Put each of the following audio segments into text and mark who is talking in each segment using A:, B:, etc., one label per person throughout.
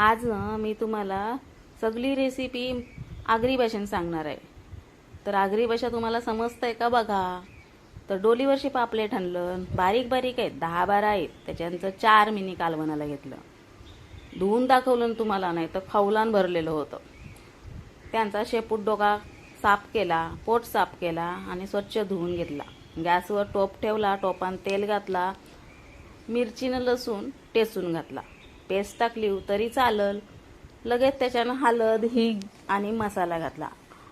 A: आज मी तुम्हाला सगळी रेसिपी आगरी भाषेने सांगणार आहे. तर आगरी भाषा तुम्हाला आहे का बघा? तर डोलीवरशी पापलेट आणलं बारीक बारीक आहेत दहा बारा आहेत त्याच्यानंतर चार मिनी कालवणाला घेतलं. धुवून दाखवलं तुम्हाला नाही तर खवलान भरलेलं होतं. त्यांचा शेपूट डोका साफ केला पोट साफ केला आणि स्वच्छ धुवून घेतला. गॅसवर टोप ठेवला टोपान तेल घातला मिरचीनं लसूण टेसून घातला. पेस्ट टाकली तरी चालल. लगेच त्याच्यानं हळद हिंग आणि मसाला घातला.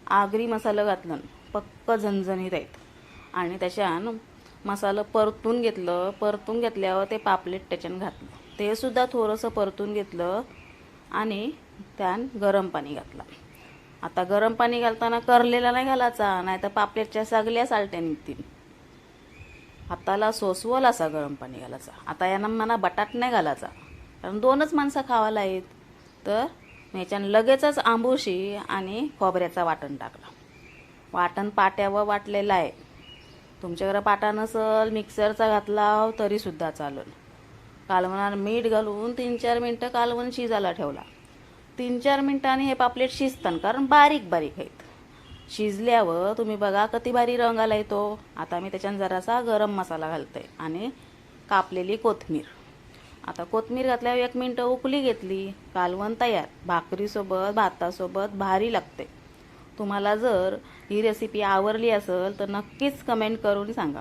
A: आगरी मसाला घातलं. पक्क झणझणीत आहेत. आणि त्याच्यानं मसाला परतून घेतलं. परतून घेतल्यावर ते पापलेट त्याच्यानं घातलं. ते सुद्धा थोडंसं परतून घेतलं आणि त्यान गरम पाणी घातलं. आता गरम पाणी घालताना करलेला नाही घालायचा नाही तर पापलेटच्या सगळ्या सालट्या निघतील. हाताला सोसवल असा गरम पाणी घालायचा. आता यांना मला बटाट नाही घालायचा. कारण दोनच माणसं खावायला आहेत. तर मी लगेचच आंबोशी आणि खोबऱ्याचा वाटण टाकला. वाटण पाट्यावर वाटलेलं आहे. तुमच्याकडं पाटा नसल मिक्सरचा घातला तरीसुद्धा चालेल. कालवणात मीठ घालून तीन चार मिनटं कालवण शिजायला ठेवला. तीन चार मिनटांनी हे पापलेट शिजतात कारण बारीक बारीक आहेत. शिजल्यावर तुम्ही बघा कती भारी रंग आला येतो. आता मी त्याच्यात जरासा गरम मसाला घालते आणि कापलेली कोथमीर आता कोथमीर घातल्यावर एक मिनटं उकली घेतली. कालवण तयार. भाकरीसोबत भातासोबत भारी लागते. तुम्हाला जर ही रेसिपी आवडली असेल तर नक्कीच कमेंट करून सांगा.